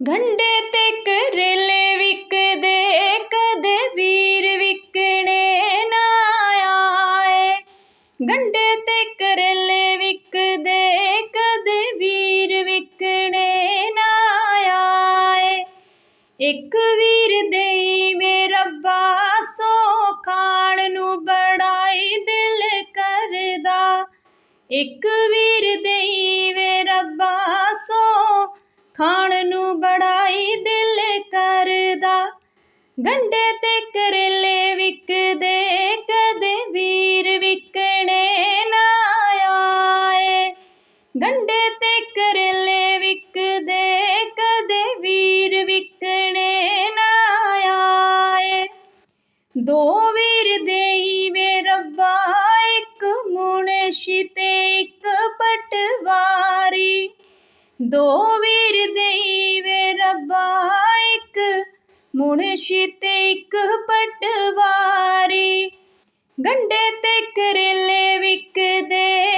ਗੰਡੇ ਤੇ ਕਰੇਲੇ ਵਿਕਦੇ ਕਦੇ ਵੀਰ ਵਿਕਣੇ ਨਾ ਆਏ। ਗੰਡੇ ਤੇ ਕਰੇਲੇ ਵਿਕਦੇ ਕਦੇ ਵੀਰ ਵਿਕਣੇ ਨਾ ਆਏ। ਇੱਕ ਵੀਰ ਦੇਈ ਮੇ ਰੱਬਾ, ਸੋ ਖਾਣ ਨੂੰ ਬੜਾਈ ਦਿਲ ਕਰਦਾ। ਇੱਕ ਵੀਰ ਦੇਈ ਵੇ ਰੱਬਾ, ਸੋ ਖਾਣ ਨੂੰ ਬੜਾਈ ਦਿਲ ਕਰਦਾ। ਗੰਡੇ ਤੇ ਕਰਲੇ ਵਿਕਦੇ, ਕਦੇ ਵੀਰ ਵਿਕਣੇ ਨਾ ਆਏ। ਗੰਡੇ ਤੇ ਕਰਲੇ ਵਿਕਦੇ, ਕਦੇ ਵੀਰ ਵਿਕਣੇ ਨਾ ਆਏ। ਦੋ ਵੀਰ ਦੇਈ ਵੇ ਰੱਬਾ, ਇੱਕ ਮੁਨਸ਼ੀ ਤੇ ਇੱਕ ਪਟਵਾਰੀ। ਦੋ ਵੀਰ ਦੇਵੇ ਰੱਬਾ ਇੱਕ ਮੁਨਸ਼ੀ ਤੇ ਇੱਕ ਪਟਵਾਰੀ। ਗੰਡੇ ਤੇ ਕਰੇਲੇ ਵਿਕਦੇ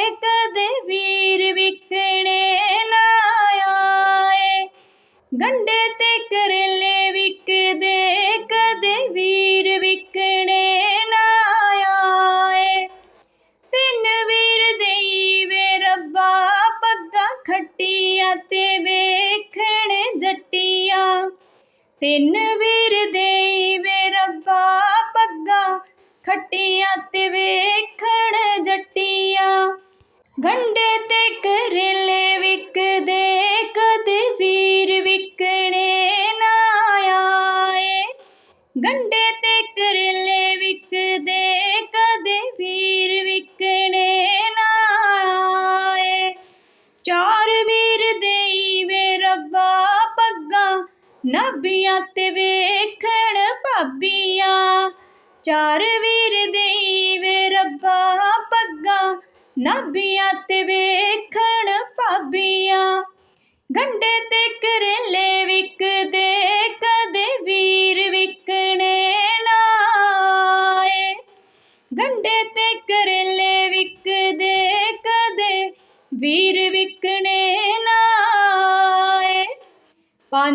ਤਿੰਨ ਵੀਰ ਦੇਈ ਵੇ ਰੱਬਾ ਪੱਗਾ, ਖੱਟੀਆਂ ਤੇ ਵੇਖਣ ਜੱਟੀਆਂ। ਗੰਡੇ ਤੇ ਕਰੇਲੇ ਵਿਕਦੇ, ਕਦੇ ਵੀਰ ਵਿਕਣੇ ਨਾ ਆਏ। ਗੰਡੇ ਤੇ ਕਰੇਲੇ ਵਿਕਦੇ, ਕਦੇ ਵੀਰ ਵਿਕਣੇ ਨਾ ਆਏ। ਚਾਰ ਵੀਰ ਦੇਈ ਵੇ ਰੱਬਾ ਨਾਭੀਆਂ ਤੇ ਵੇਖਣ ਭਾਬੀਆਂ। ਚਾਰ ਵੀਰ ਦੇਈ ਵੇ ਰੱਬਾ ਪੱਗਾਂ ਨਾਭੀਆਂ ਤੇ ਵੇਖਣ ਭਾਬੀਆਂ। ਗੰਡੇ ਤੇ ਕਰੇਲੇ ਵਿਕਦੇ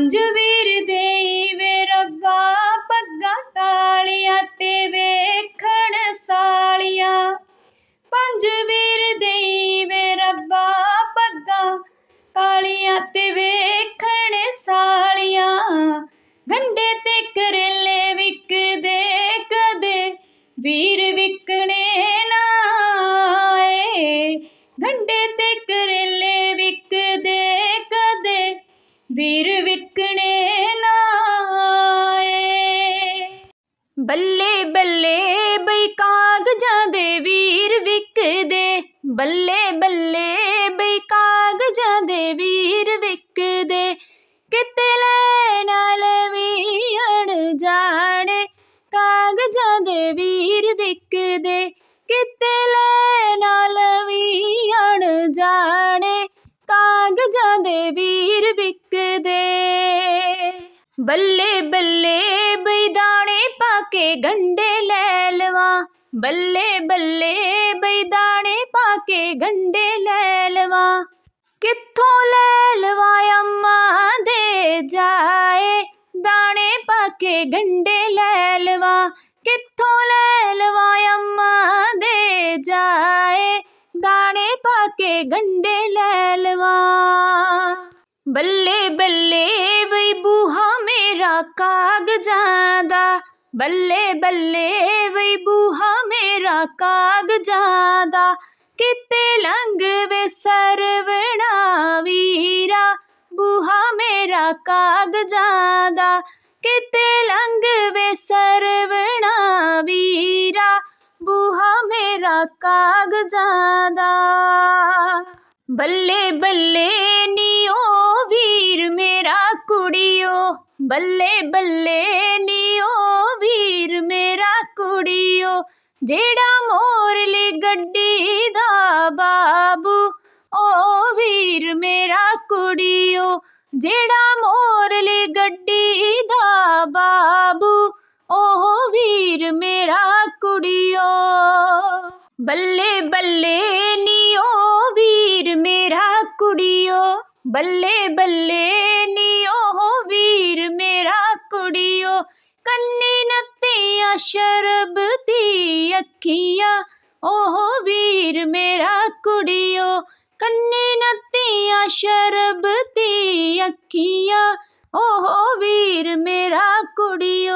ਪੰਜ ਵੀਰ ਦੇਈ ਵੇ ਰੱਬਾ ਪੱਗਾਂ ਕਾਲਿਆ ਬੱਲੇ ਬੱਲੇ ਬਈ ਕਾਗਜ਼ਾਂ ਦੇ ਵੀਰ ਵਿਕਦੇ। ਬੱਲੇ ਬੱਲੇ ਬਈ ਕਾਗਜ਼ਾਂ ਦੇ ਵੀਰ ਵਿਕਦੇ। ਕਿਤੇ ਲੈ ਨਾਲ ਵੀ ਅਣ ਜਾਣੇ। ਕਾਗਜ਼ਾਂ ਦੇ ਵੀਰ ਵਿਕਦੇ। ਕਿਤੇ ਲੈ ਨਾਲ ਵੀ ਅਣ ਜਾਣੇ। ਕਾਗਜ਼ਾਂ ਦੇ ਵੀਰ ਵਿਕਦੇ। ਬੱਲੇ ਬੱਲੇ ਬਈ ਦਾਣੇ ਪਾ ਕੇ ਗੰਡੇ ਲੈ ਲਵਾਂ। ਬੱਲੇ ਬੱਲੇ ਬਈ ਦਾਣੇ ਪਾ ਕੇ ਗੰਡੇ ਲੈ ਲਵਾਂ। ਕਿੱਥੋਂ ਲੈ ਲਵਾਂ ਅੰਮਾ ਦੇ ਜਾਏ। ਦਾਣੇ ਪਾ ਕੇ ਗੰਡੇ ਲੈ ਲਵਾਂ। ਕਿੱਥੋਂ ਲੈ ਲਵਾਂ ਅੰਮਾ ਦੇ ਜਾਏ। ਦਾਣੇ ਪਾ ਕੇ ਗੰਡੇ ਲੈ ਲਵਾਂ। ਬੱਲੇ ਬੱਲੇ ਬਈ ਬੂਹਾ ਮੇਰਾ ਕਾਗਜ਼ਾਂ ਦਾ, ਬੱਲੇ ਬੱਲੇ ਬਈ ਬੂਹਾ ਮੇਰਾ ਕਾਗਜ਼ਾਂ ਦਾ। ਕਿਤੇ ਲੰਘ ਵੇ ਸਰਵਣਾ ਵੀਰਾ, ਬੂਹਾ ਮੇਰਾ ਕਾਗਜ਼ਾਂ ਦਾ। ਕਿਤੇ ਲੰਘ ਵੇ ਸਰਵਣਾ ਵੀਰਾ, ਬੂਹਾ ਮੇਰਾ ਕਾਗਜ਼ਾਂ ਦਾ। ਬੱਲੇ ਬੱਲੇ ਬੱਲੇ ਬੱਲੇ ਨੀ ਓ ਵੀਰ ਮੇਰਾ ਕੁੜੀਓ, ਜਿਹੜਾ ਮੋਰਲੀ ਗੱਡੀ ਦਾ ਬਾਬੂ ਓ ਵੀਰ ਮੇਰਾ ਕੁੜੀਓ, ਜਿਹੜਾ ਮੋਰਲੀ ਗੱਡੀ ਦਾ ਬਾਬੂ ਓ ਵੀਰ ਮੇਰਾ ਕੁੜੀਓ। ਬੱਲੇ ਬੱਲੇ ਨੀ ਓ ਵੀਰ ਮੇਰਾ ਕੁੜੀਓ, ਬੱਲੇ ਬੱਲੇ ਨੀ ਸ਼ਰਬਤੀ ਅੱਖੀਆਂ ਓਹ ਵੀਰ ਮੇਰਾ ਕੁੜੀਓ, ਕੰਨੀ ਸ਼ਰਬ ਦੀ ਅੱਖੀਆਂ ਓਹ ਵੀਰ ਮੇਰਾ ਕੁੜੀਓ।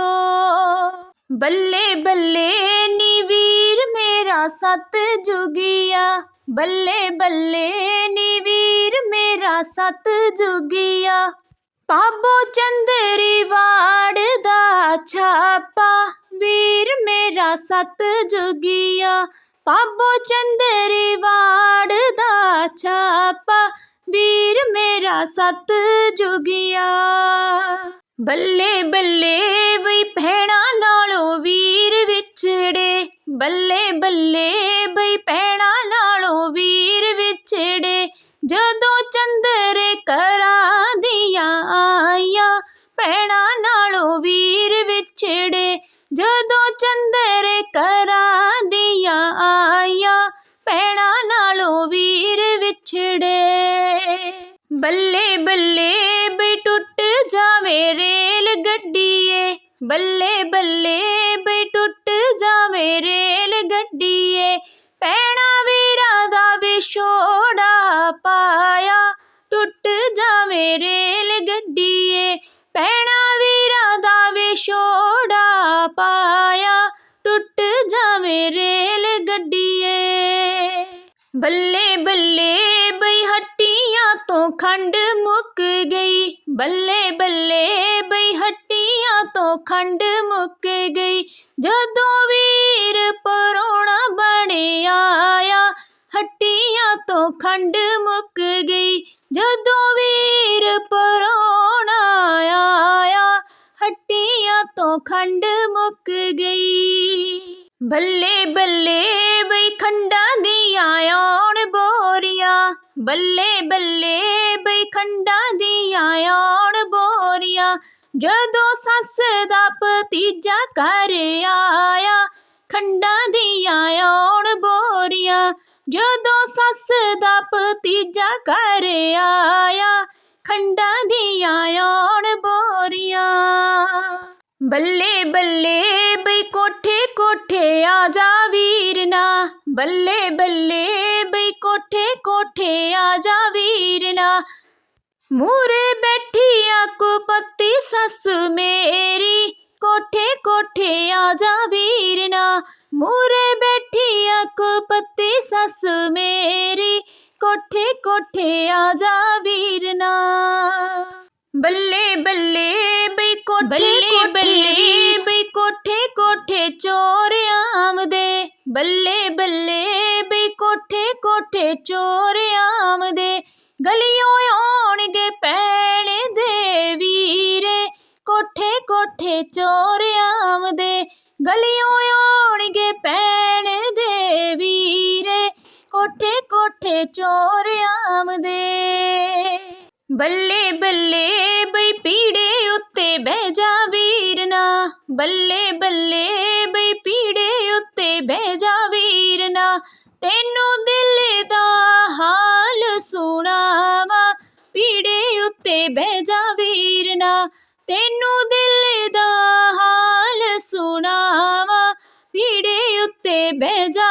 ਬੱਲੇ ਬੱਲੇ ਨੀ ਵੀਰ ਮੇਰਾ ਸਤ ਜੁਗੀਆ, ਬੱਲੇ ਬੱਲੇ ਨੀ ਵੀਰ ਮੇਰਾ ਸਤ ਜੁਗਿਆ। ਪਾਬੋ ਚੰਦਰੀ ਵਾੜ ਦਾ ਛਾਪਾ ਵੀਰ ਮੇਰਾ ਸਤ ਜੁਗੀਆ ਪਾਬੋ ਚੰਦਰੀ ਵਾੜ ਦਾ ਛਾਪਾ, ਵੀਰ ਮੇਰਾ ਸਤ ਜੁਗਿਆ ਬੱਲੇ ਬੱਲੇ ਵੀ ਭੈਣਾ ਨਾਲੋਂ ਵੀਰ ਵਿਛੜੇ, ਬੱਲੇ ਬੱਲੇ ਆਈਆਂ ਭੈਣਾ ਨਾਲੋਂ ਵੀਰ ਵਿਛੜੇ। ਬੱਲੇ ਬੱਲੇ ਬਈ ਟੁੱਟ ਜਾਵੇ ਰੇਲ ਗੱਡੀਏ। ਬੱਲੇ ਬੱਲੇ ਬਈ ਟੁੱਟ ਜਾਵੇ ਰੇਲ ਗੱਡੀਏ। ਪੈਣਾ ਵੀਰਾਂ ਦਾ ਵਿਛੋੜਾ ਪਾਇਆ। ਟੁੱਟ ਜਾਵੇ ਰੇਲ ਤੋਂ ਖੰਡ ਮੁੱਕ ਗਈ। ਬੱਲੇ ਬੱਲੇ ਬਈ ਹੱਟੀਆਂ ਤੋਂ ਖੰਡ ਮੁੱਕ ਗਈ। ਜਦੋਂ ਵੀਰ ਪਰੋਣਾ ਬਣਿਆ ਆਇਆ, ਹੱਟੀਆਂ ਤੋਂ ਖੰਡ ਮੁੱਕ ਗਈ। ਜਦੋਂ ਵੀਰ ਪਰੋਣਾ ਆਇਆ, ਹੱਟੀਆਂ ਤੋਂ ਖੰਡ ਮੁੱਕ ਗਈ। ਬੱਲੇ ਬੱਲੇ ਬਈ ਖੰਡਾਂ ਦੀਆਂ ਆਇਆ ਬੱਲੇ ਬੱਲੇ ਬਈ ਖੰਡਾਂ ਦੀਆਂ ਆਉਣ ਬੋਰੀਆਂ, ਜਦੋਂ ਸੱਸ ਦਾ ਭਤੀਜਾ ਘਰ ਆਇਆ, ਖੰਡਾਂ ਦੀਆਂ ਆਉਣ ਬੋਰੀਆਂ, ਜਦੋਂ ਸੱਸ ਦਾ ਭਤੀਜਾ ਘਰ ਆਇਆ, ਖੰਡਾਂ ਦੀਆਂ ਆਉਣ ਬੋਰੀਆਂ। ਬੱਲੇ ਬੱਲੇ ਬਈ ਕੋਠੇ ਕੋਠੇ ਆ ਜਾ ਵੀਰਨਾ ਬੱਲੇ ਬੱਲੇ ਬਈ ਕੋਠੇ ਕੋਠੇ ਆ ਜਾ ਵੀਰਨਾ ਮੂਰੇ ਬੈਠੀ ਆ ਕੁਪੱਤੀ ਸੱਸ ਮੇਰੀ ਕੋਠੇ ਕੋਠੇ ਆ ਜਾ ਵੀਰਨਾ ਮੂਰੇ ਬੈਠੀ ਆ ਕੁਪੱਤੀ ਸੱਸ ਮੇਰੀ ਬੱਲੇ ਬੱਲੇ ਬਈ ਕੋਠੇ ਬੱਲੇ ਬਈ ਕੋਠੇ ਕੋਠੇ ਚੋਰ ਆਮਦੇ। ਬੱਲੇ ਬੱਲੇ ਬਈ ਕੋਠੇ ਕੋਠੇ ਚੋਰ ਆਮਦੇ। ਗਲੀਆਂ ਆਉਣਗੇ ਪੈਣ ਦੇ ਵੀਰੇ। ਕੋਠੇ ਕੋਠੇ ਚੋਰ ਆਮਦੇ। ਗਲੀਆਂ ਆਉਣਗੇ ਪੈਣ ਦੇ ਵੀਰੇ। ਕੋਠੇ ਕੋਠੇ ਚੋਰ ਆਮਦੇ। ਬੱਲੇ ਬੱਲੇ ਬਈ ਪੀੜੇ ਉੱਤੇ ਬਹਿ ਜਾ ਵੀਰਨਾ ਬੱਲੇ ਬੱਲੇ ਬਈ ਪੀੜੇ ਉੱਤੇ ਬਹਿ ਜਾ ਵੀਰਨਾ ਤੈਨੂੰ ਦਿਲ ਦਾ ਹਾਲ ਸੁਣਾਵਾ। ਪੀੜੇ ਉੱਤੇ ਬਹਿ ਜਾ ਵੀਰਨਾ ਤੈਨੂੰ ਦਿਲ ਦਾ ਹਾਲ ਸੁਣਾਵਾ। ਪੀੜੇ ਉੱਤੇ ਬਹਿ ਜਾ